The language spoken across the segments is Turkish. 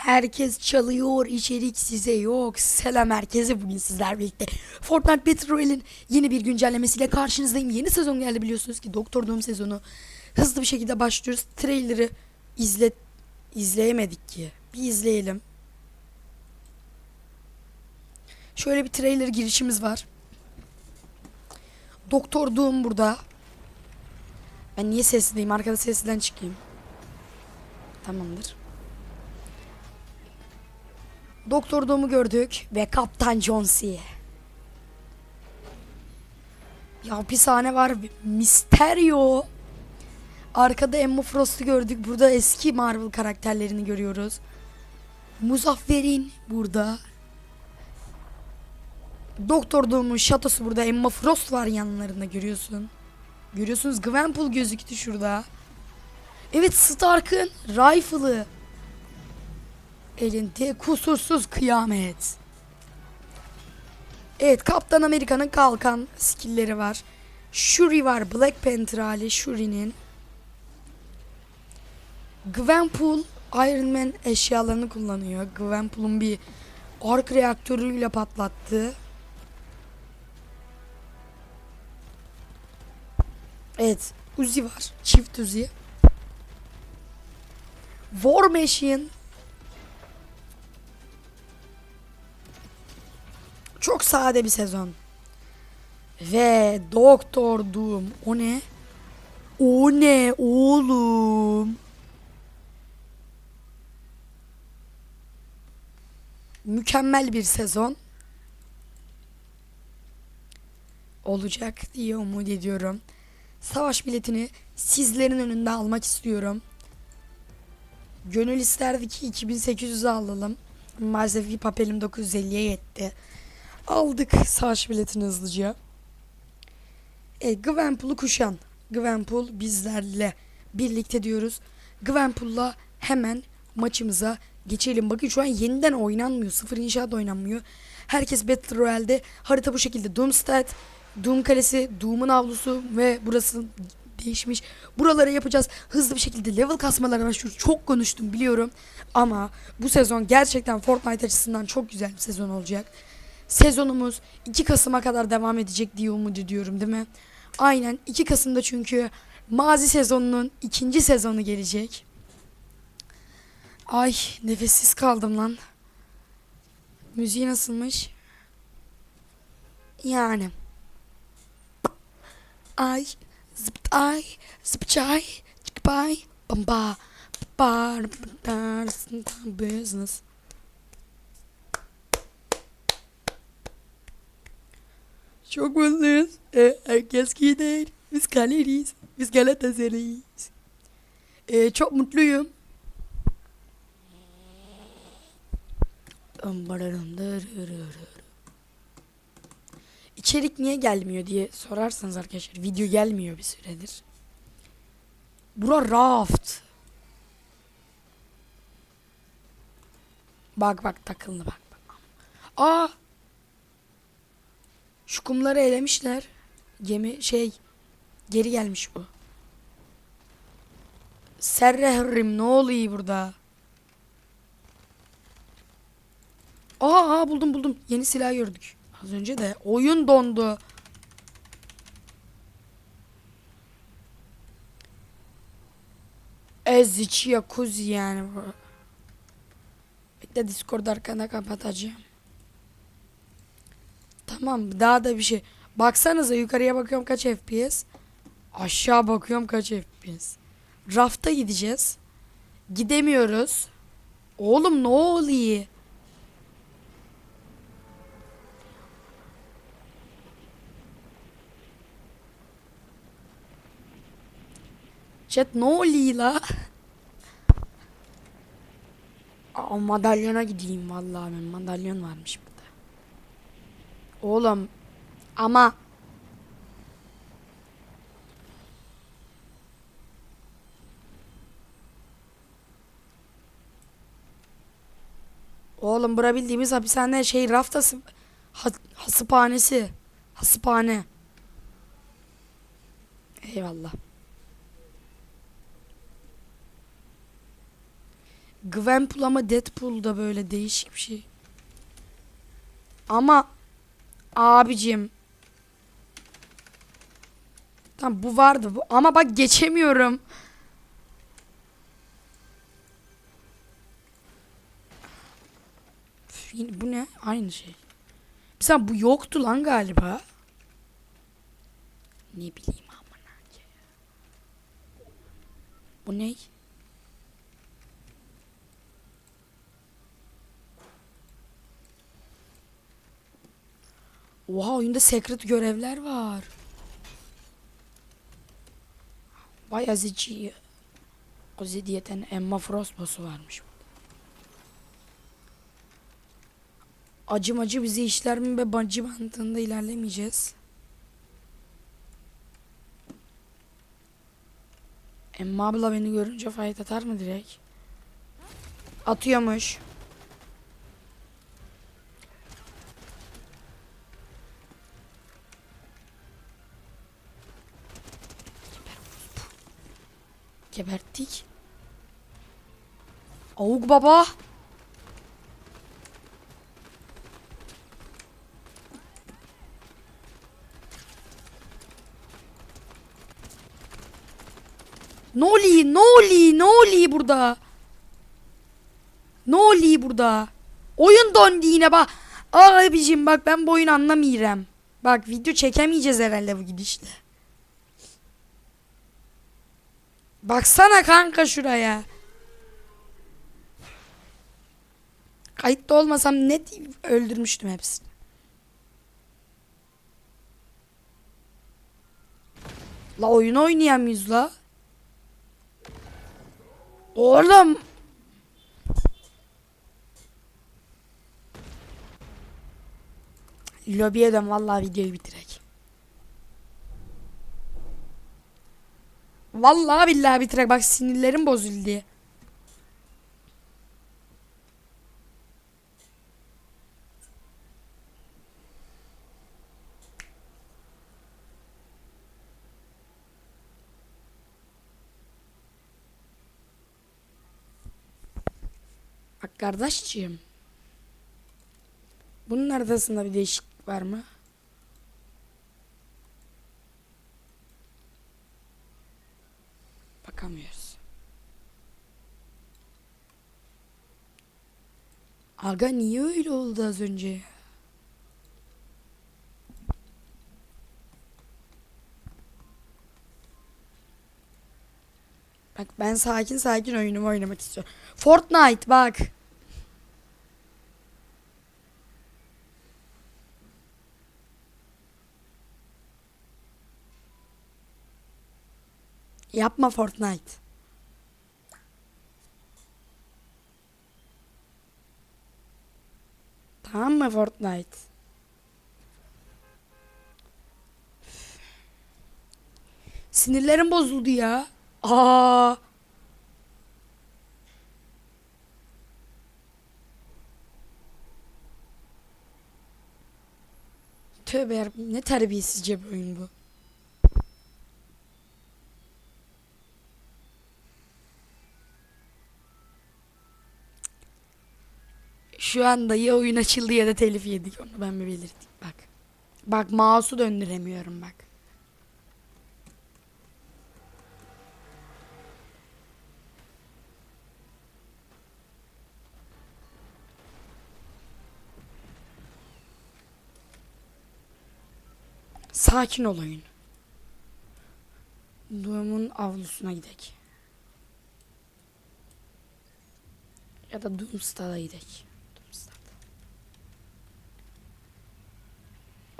Herkes çalıyor, içerik size yok. Selam herkese bugün sizler birlikte. Fortnite Battle Royale'in yeni bir güncellemesiyle karşınızdayım. Yeni sezon geldi biliyorsunuz ki Doktor Doom sezonu. Hızlı bir şekilde başlıyoruz. Trailer'ı izle izleyemedik ki. Bir izleyelim. Şöyle bir trailer girişimiz var. Doktor Doom burada. Ben niye sesliyim? Arkada sesliden çıkayım. Tamamdır. Doktor Doom'u gördük ve Kaptan John C. Ya hapishane var. Mysterio. Arkada Emma Frost'u gördük. Burada eski Marvel karakterlerini görüyoruz. Muzaffer'in burada. Doktor Doom'un şatosu burada. Emma Frost var yanlarında görüyorsun. Görüyorsunuz Gwenpool gözüktü şurada. Evet Stark'ın rifle'ı. Elinde kusursuz kıyamet. Evet Kaptan Amerika'nın kalkan skillleri var. Shuri var Black Panther hali Shuri'nin. Gwenpool Iron Man eşyalarını kullanıyor. Gwenpool'un bir ark reaktörüyle patlattı. Evet Uzi var. Çift Uzi. War Machine Çok sade bir sezon. Ve Doktor Doom. O ne? O ne oğlum? Mükemmel bir sezon. Olacak diye umut ediyorum. Savaş biletini sizlerin önünde almak istiyorum. Gönül isterdi ki 2800'e alalım. Maalesef bir papelim 950'ye yetti. Aldık savaş biletini hızlıca. E, Gwenpool'u kuşan. Gwenpool bizlerle birlikte diyoruz. Gwenpool'la hemen maçımıza geçelim. Bakın şu an yeniden oynanmıyor. Sıfır inşaat oynanmıyor. Herkes Battle Royale'de. Harita bu şekilde. Doomstead, Doom Kalesi, Doom'un avlusu ve burası değişmiş. Buraları yapacağız. Hızlı bir şekilde level kasmalara başlıyoruz. Çok konuştum biliyorum. Ama bu sezon gerçekten Fortnite açısından çok güzel bir sezon olacak. Sezonumuz 2 Kasım'a kadar devam edecek diye umut ediyorum değil mi? Aynen 2 Kasım'da çünkü mazi sezonunun ikinci sezonu gelecek. Ay nefessiz kaldım lan. Müziği nasılmış? Yani. Ay zıpt ay zıp çay çık bay bamba bar business. Çok mutluyuz. E, herkes gider. Biz kaleriyiz. Biz Galatasaray'ız. E, çok mutluyum. İçerik niye gelmiyor diye sorarsanız arkadaşlar video gelmiyor bir süredir. Bura raft. Bak bak takıldı bak bak. Aa şu kumları elemişler. Gemi şey geri gelmiş bu. Serrehrim ne oluyor burada? Aa, aa buldum buldum. Yeni silah gördük. Az önce de oyun dondu. Ezici kuzi yani bu. Bekle Discord arkana kapatacağım. Tamam daha da bir şey. Baksanıza yukarıya bakıyorum kaç FPS. Aşağı bakıyorum kaç FPS. Rafta gideceğiz. Gidemiyoruz. Oğlum ne oluyor? Chat ne oluyor la? Aa, madalyona gideyim vallahi ben madalyon varmış. Oğlum ama Oğlum bura bildiğimiz hapishane şey raftası ha, hasıphanesi. Hasıphane. Eyvallah. Gwenpool ama Deadpool da böyle değişik bir şey. Ama abicim. Tamam bu vardı bu ama bak geçemiyorum. Bu ne? Aynı şey. Mesela bu yoktu lan galiba. Ne bileyim amına. Bu ne? Oha oyunda secret görevler var. Vay azici. O zidiyeten Emma Frost boss'u varmış. Acım acı bizi işler mi be bacı mantığında ilerlemeyeceğiz. Emma abla beni görünce fight atar mı direkt? Atıyormuş. Geberttik. Avuk baba. Oluyor? Ne oluyor burada? Oluyor burada? Oyun döndü yine bak. Abicim bak ben bu oyunu anlamıyorum. Bak video çekemeyeceğiz herhalde bu gidişle. Baksana kanka şuraya. Kayıtta olmasam net öldürmüştüm hepsini. La oyun oynayamıyoruz la. Oğlum. Lobiye dön vallahi videoyu bitirek. Vallahi billahi bitirek bak sinirlerim bozuldu. Bak kardeşciğim. Bunun arasında bir değişiklik var mı? Bakamıyoruz. Aga niye öyle oldu az önce? Bak ben sakin sakin oyunumu oynamak istiyorum. Fortnite bak. Yapma Fortnite. Tamam mı Fortnite? Sinirlerim bozuldu ya. Aa. Tövbe ne terbiyesizce bir oyun bu. Şu anda ya oyun açıldı ya da telif yedik. Onu ben mi belirteyim? Bak. Bak mouse'u döndüremiyorum bak. Sakin ol oyun. Doom'un avlusuna gidek. Ya da Doomstad'a gidek.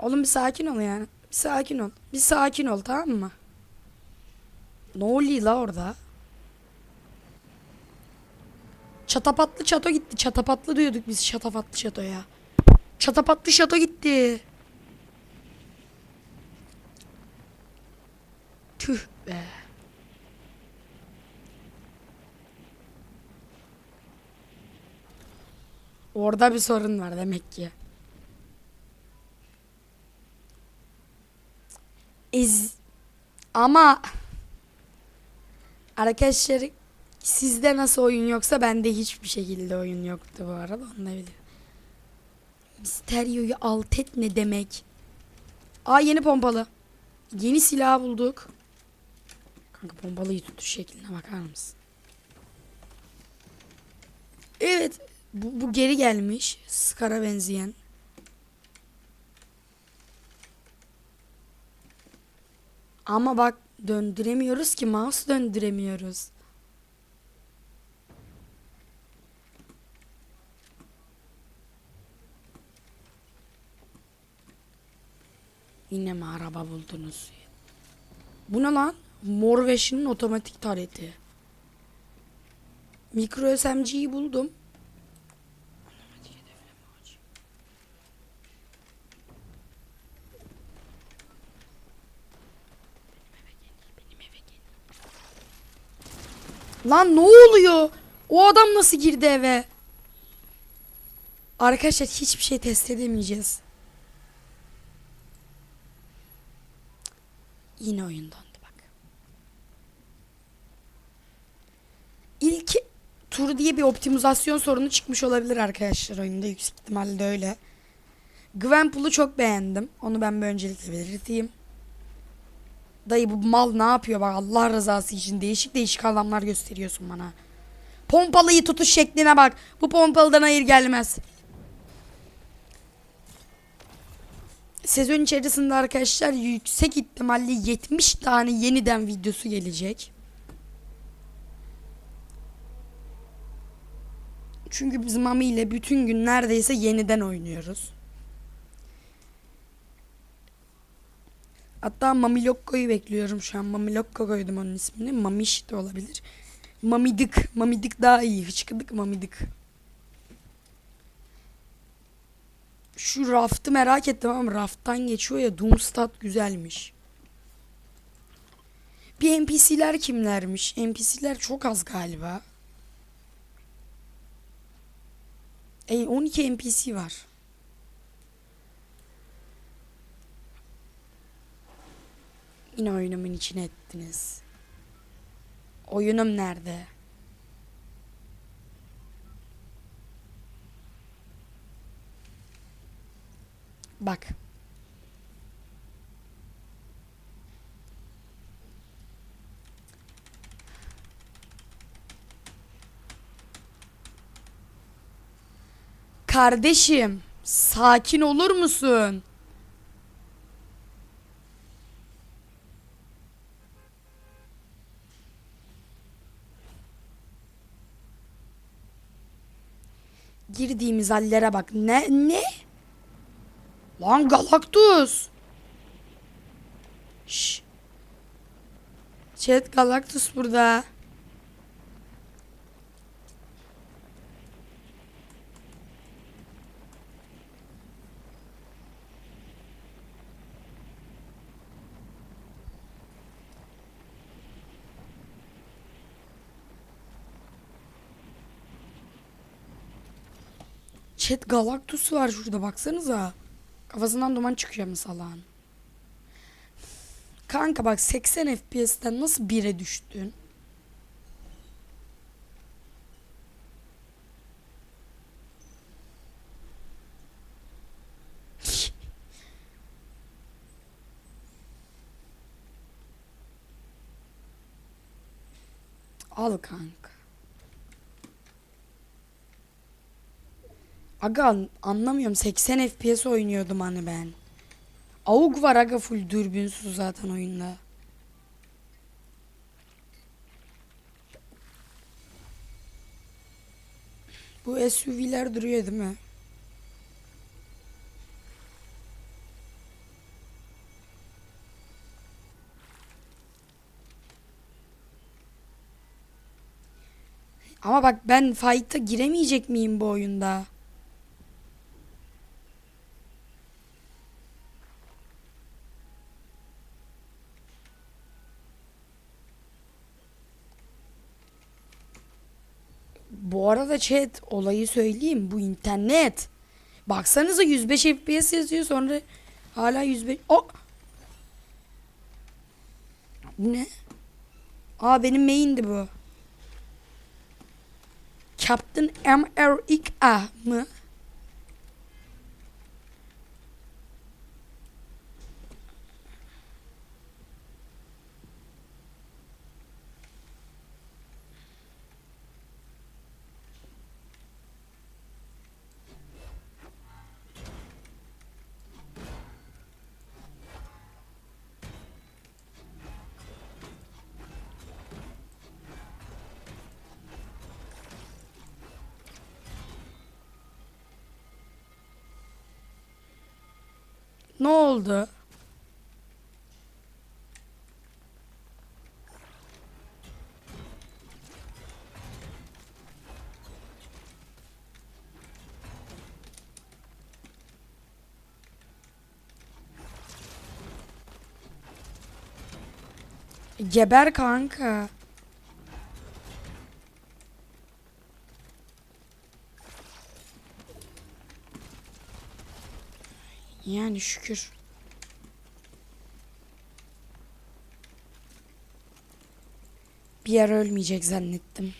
Oğlum bir sakin ol yani. Bir sakin ol. Bir sakin ol tamam mı? Ne oluyor la orada? Çatapatlı çato gitti. Çatapatlı diyorduk biz şatapatlı çato ya. Çatapatlı şato gitti. Tüh be. Orada bir sorun var demek ki. İz ama arkadaşlar Sizde nasıl oyun yoksa bende hiçbir şekilde oyun yoktu bu arada onu da bilirim. Misterio'yu alt et ne demek? Aa yeni pompalı. Yeni silah bulduk. Kanka pompalıyı tutuş şekline bakar mısın? Evet. Bu, bu geri gelmiş. Scar'a benzeyen. Ama bak döndüremiyoruz ki mouse döndüremiyoruz. Yine mi araba buldunuz? Bu ne lan? Morveş'in otomatik tareti. Mikro SMG'yi buldum. Lan ne oluyor? O adam nasıl girdi eve? Arkadaşlar hiçbir şey test edemeyeceğiz. Yine oyun dondu bak. İlk tur diye bir optimizasyon sorunu çıkmış olabilir arkadaşlar oyunda. Yüksek ihtimalle öyle. Gwenpool'u çok beğendim. Onu ben bir öncelikle belirteyim. Dayı bu mal ne yapıyor bak Allah rızası için değişik değişik adamlar gösteriyorsun bana. Pompalıyı tutuş şekline bak. Bu pompalıdan hayır gelmez. Sezon içerisinde arkadaşlar yüksek ihtimalle 70 tane yeniden videosu gelecek. Çünkü biz Mami ile bütün gün neredeyse yeniden oynuyoruz. Hatta Mami Lokko'yu bekliyorum şu an. Mami koydum onun ismini. Mamiş de olabilir. Mamidik. Mamidik daha iyi. Hıçkıdık Mamidik. Şu raftı merak ettim ama rafttan geçiyor ya Doomstat güzelmiş. Bir NPC'ler kimlermiş? NPC'ler çok az galiba. E 12 NPC var. Yine oyunumun içine ettiniz. Oyunum nerede? Bak. Kardeşim, sakin olur musun? Girdiğimiz hallere bak. Ne? Ne? Lan Galactus. Şş. Chat Galactus burada. Chat Galactus var şurada baksanıza. Kafasından duman çıkıyor mesela. Kanka bak 80 FPS'ten nasıl 1'e düştün? Al kanka. Aga anlamıyorum 80 FPS oynuyordum hani ben. AUG var aga full dürbünsüz zaten oyunda. Bu SUV'ler duruyor değil mi? Ama bak ben fight'a giremeyecek miyim bu oyunda? Bu arada chat olayı söyleyeyim bu internet. Baksanıza 105 FPS yazıyor sonra hala 105. O Bu ne? Aa benim main'di bu. Captain America mı? Ne oldu? Geber kanka. Yani şükür. Bir yer ölmeyecek zannettim.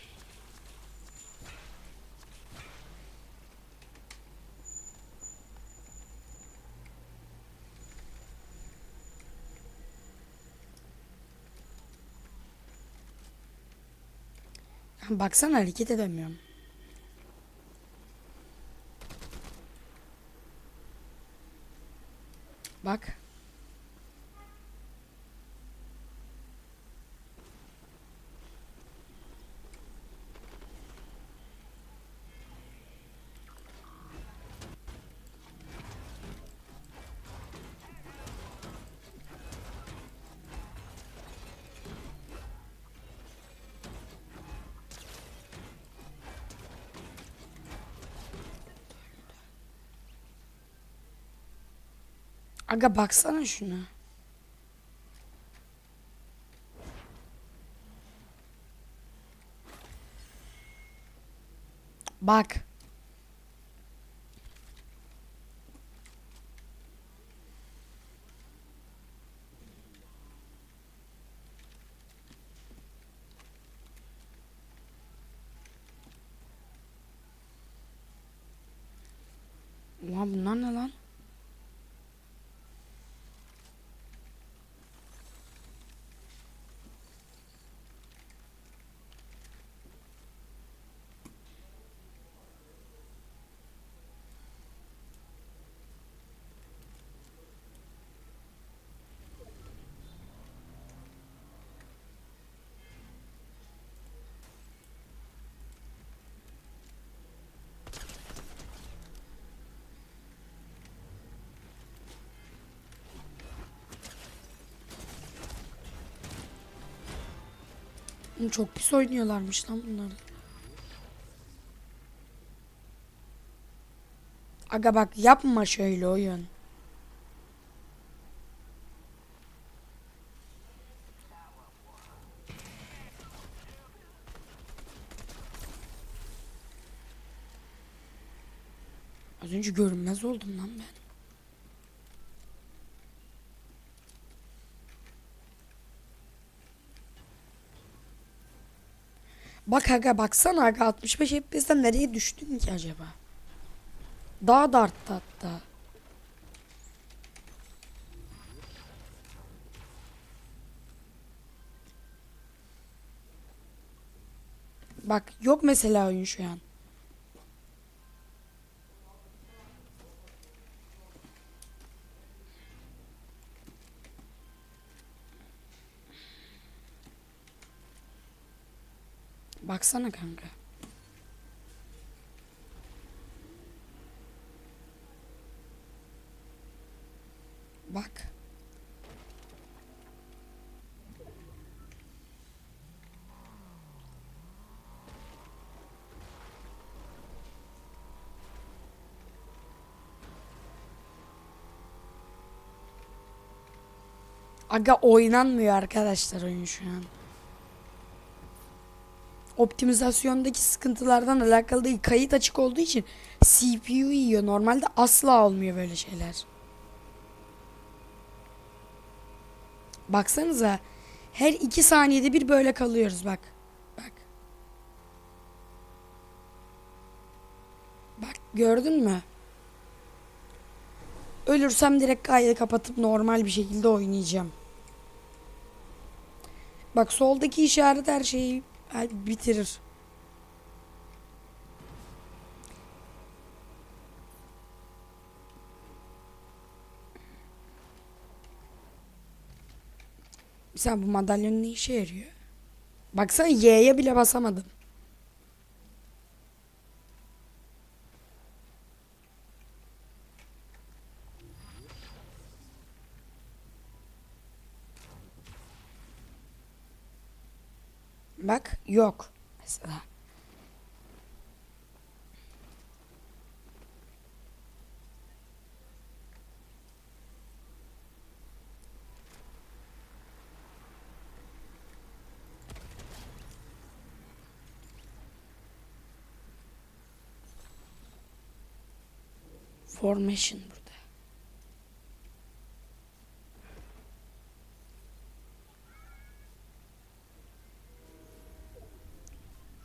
Baksana hareket edemiyorum. Bak. Aga baksana şuna. Bak. Ulan bunlar ne lan? Çok pis oynuyorlarmış lan bunlar. Aga bak yapma şöyle oyun. Az önce görünmez oldum lan ben. Bak aga baksana aga 65 FPS'den nereye düştün ki acaba? Daha da arttı hatta. Bak yok mesela oyun şu an. Baksana kanka. Bak. Aga oynanmıyor arkadaşlar oyun şu an. Optimizasyondaki sıkıntılardan alakalı değil. Kayıt açık olduğu için CPU yiyor. Normalde asla olmuyor böyle şeyler. Baksanıza. Her iki saniyede bir böyle kalıyoruz bak. Bak. Gördün mü? Ölürsem direkt kaydı kapatıp normal bir şekilde oynayacağım. Bak soldaki işaret her şeyi bitirir. Sen bu madalyonun ne işe yarıyor? Baksana Y'ye bile basamadım. Bak yok mesela. Formation.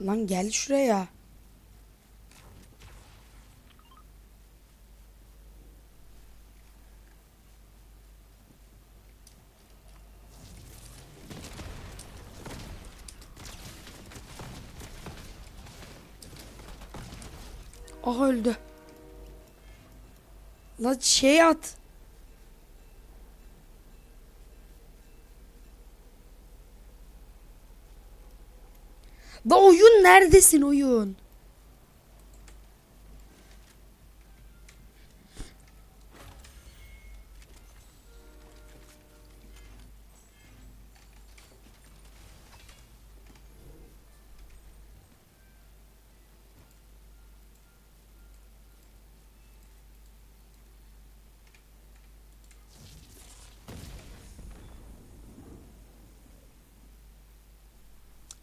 Lan gel şuraya. Ah öldü. La şey at. Da oyun neredesin oyun?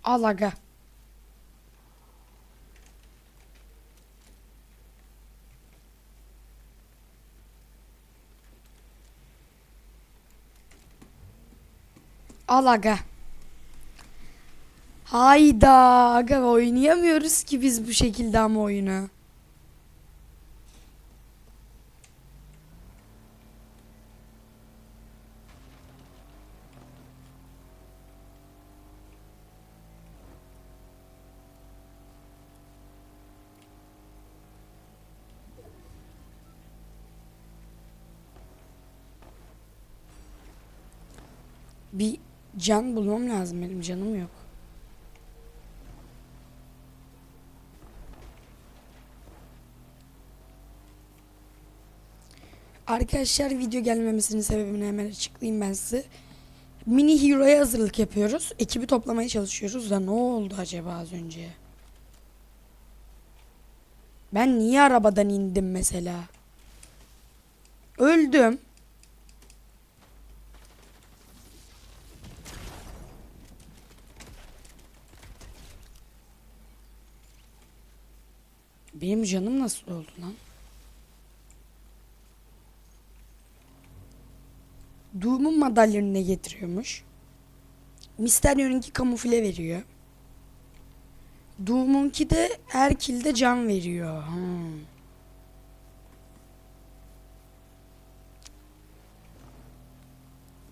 Al Al aga. Hayda aga oynayamıyoruz ki biz bu şekilde ama oyunu. Bir can bulmam lazım benim canım yok. Arkadaşlar video gelmemesinin sebebini hemen açıklayayım ben size. Mini Hero'ya hazırlık yapıyoruz. Ekibi toplamaya çalışıyoruz da ne oldu acaba az önce? Ben niye arabadan indim mesela? Öldüm. Benim canım nasıl oldu lan? Doom'un madalyonu ne getiriyormuş? Mysterio'nunki kamufle veriyor. Doom'unki de her kilde can veriyor. Hmm.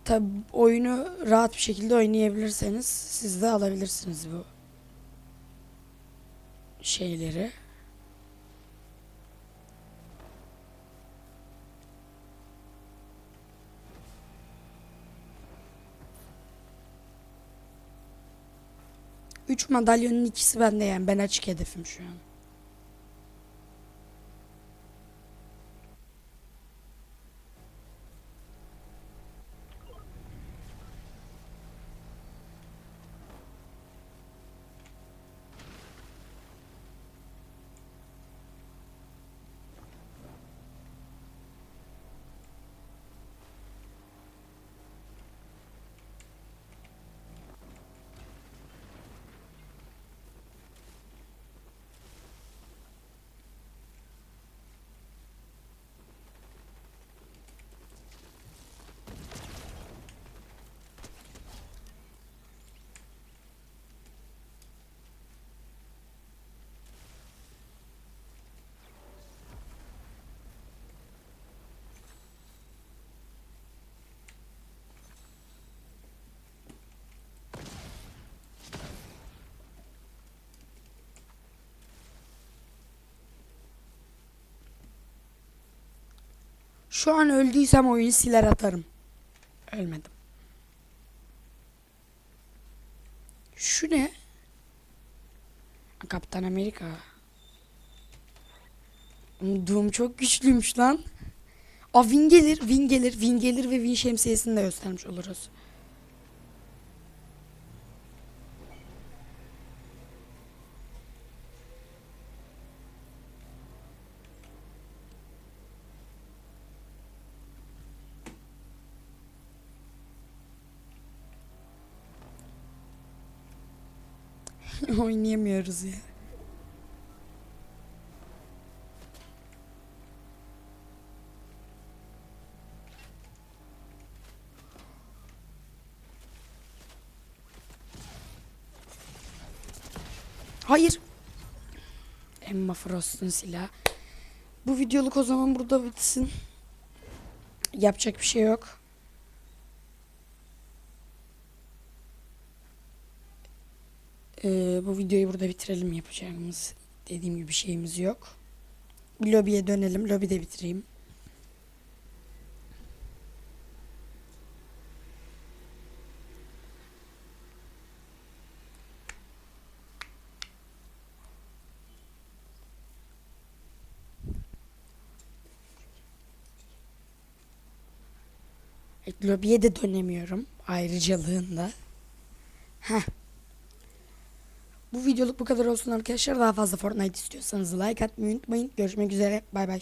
Tabi oyunu rahat bir şekilde oynayabilirseniz siz de alabilirsiniz bu şeyleri. Üç madalyonun ikisi bende yani. Ben açık hedefim şu an. Şu an öldüysem oyunu siler atarım. Ölmedim. Şu ne? Kaptan Amerika. Doom çok güçlüymüş lan. Aa Win gelir, Win gelir, Win gelir ve Win şemsiyesini de göstermiş oluruz. Oynayamıyoruz ya. Hayır. Emma Frost'un silahı. Bu videoluk o zaman burada bitsin. Yapacak bir şey yok. Ee, bu videoyu burada bitirelim. Yapacağımız dediğim gibi şeyimiz yok. Bir lobiye dönelim. Lobide bitireyim. Evet, lobiye de dönemiyorum. Ayrıcalığında. Heh. Bu videoluk bu kadar olsun arkadaşlar. Daha fazla Fortnite istiyorsanız like atmayı unutmayın. Görüşmek üzere. Bay bay.